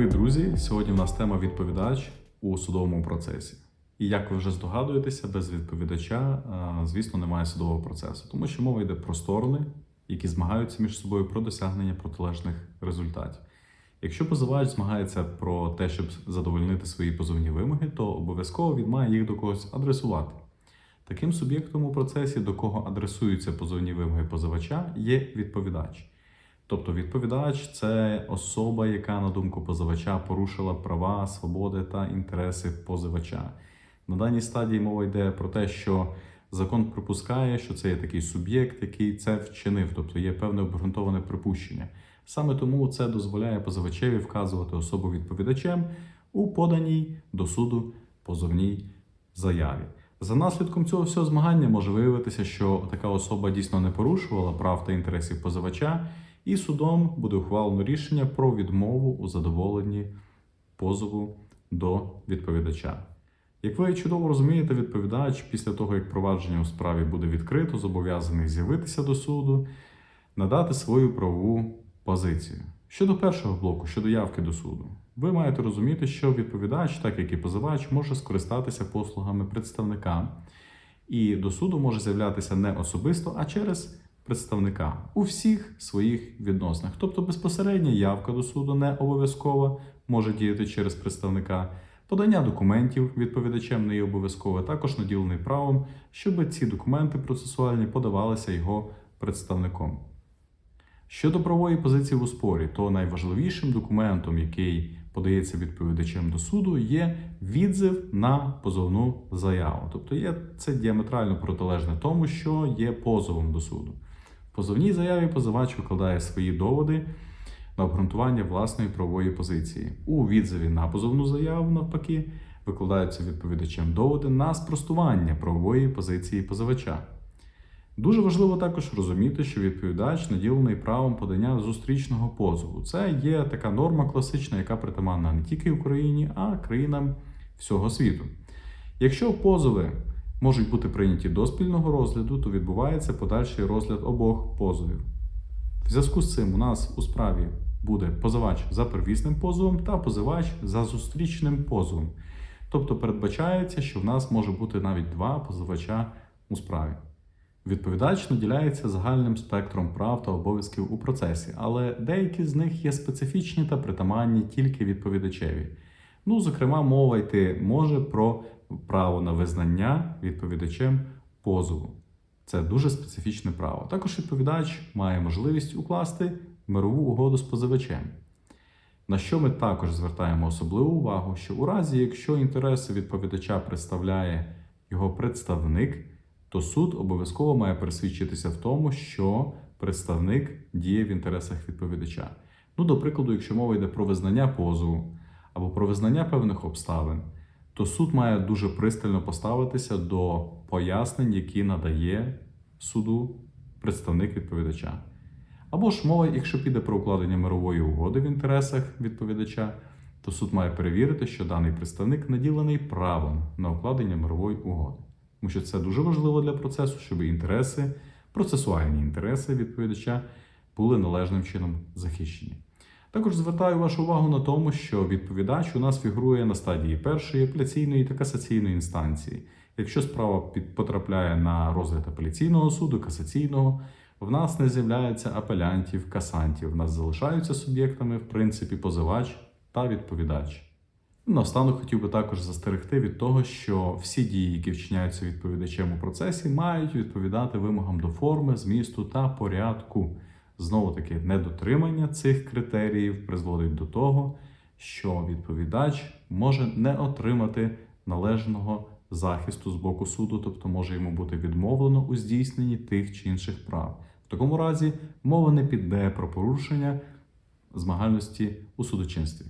Привіт, друзі! Сьогодні в нас тема відповідач у судовому процесі. І як ви вже здогадуєтеся, без відповідача, звісно, немає судового процесу, тому що мова йде про сторони, які змагаються між собою про досягнення протилежних результатів. Якщо позивач змагається про те, щоб задовольнити свої позовні вимоги, то обов'язково він має їх до когось адресувати. Таким суб'єктом у процесі, до кого адресуються позовні вимоги позивача, є відповідач. Тобто відповідач це особа, яка, на думку позивача, порушила права, свободи та інтереси позивача. На даній стадії мова йде про те, що закон припускає, що це є такий суб'єкт, який це вчинив, тобто є певне обґрунтоване припущення. Саме тому це дозволяє позивачеві вказувати особу відповідачем у поданій до суду позовній заяві. За наслідком цього всього змагання може виявитися, що така особа дійсно не порушувала прав та інтересів позивача, і судом буде ухвалено рішення про відмову у задоволенні позову до відповідача. Як ви чудово розумієте, відповідач після того, як провадження у справі буде відкрито, зобов'язаний з'явитися до суду, надати свою правову позицію. Щодо першого блоку, щодо явки до суду, ви маєте розуміти, що відповідач, так як і позивач, може скористатися послугами представника, і до суду може з'являтися не особисто, а через представника у всіх своїх відносинах. Тобто безпосередня явка до суду не обов'язкова може діяти через представника. Подання документів відповідачем не є обов'язкове, також наділений правом, щоб ці документи процесуальні подавалися його представником. Щодо правової позиції у спорі, то найважливішим документом, який подається відповідачем до суду, є відзив на позовну заяву. Тобто є це діаметрально протилежне тому, що є позовом до суду. Позовній заяві позивач викладає свої доводи на обґрунтування власної правової позиції. У відзиві на позовну заяву, навпаки, викладаються відповідачем доводи на спростування правової позиції позивача. Дуже важливо також розуміти, що відповідач наділений правом подання зустрічного позову. Це є така норма класична, яка притаманна не тільки Україні, а країнам всього світу. Якщо позови можуть бути прийняті до спільного розгляду, то відбувається подальший розгляд обох позовів. В зв'язку з цим у нас у справі буде позивач за первісним позовом та позивач за зустрічним позовом. Тобто передбачається, що в нас може бути навіть два позивача у справі. Відповідач наділяється загальним спектром прав та обов'язків у процесі, але деякі з них є специфічні та притаманні тільки відповідачеві. Ну, зокрема, мова йти може про право на визнання відповідачем позову. Це дуже специфічне право. Також відповідач має можливість укласти мирову угоду з позивачем. На що ми також звертаємо особливу увагу, що у разі, якщо інтереси відповідача представляє його представник, то суд обов'язково має пересвідчитися в тому, що представник діє в інтересах відповідача. Ну, до прикладу, якщо мова йде про визнання позову або про визнання певних обставин, то суд має дуже пристально поставитися до пояснень, які надає суду представник відповідача. Або ж мова, якщо піде про укладення мирової угоди в інтересах відповідача, то суд має перевірити, що даний представник наділений правом на укладення мирової угоди. Тому що це дуже важливо для процесу, щоб інтереси, процесуальні інтереси відповідача були належним чином захищені. Також звертаю вашу увагу на тому, що відповідач у нас фігурує на стадії першої апеляційної та касаційної інстанції. Якщо справа потрапляє на розгляд апеляційного суду, касаційного, в нас не з'являється апелянтів, касантів. В нас залишаються суб'єктами, в принципі, позивач та відповідач. Наостанок хотів би також застерегти від того, що всі дії, які вчиняються відповідачем у процесі, мають відповідати вимогам до форми, змісту та порядку. Знову таки, недотримання цих критеріїв призводить до того, що відповідач може не отримати належного захисту з боку суду, тобто може йому бути відмовлено у здійсненні тих чи інших прав. В такому разі мова не піде про порушення змагальності у судочинстві.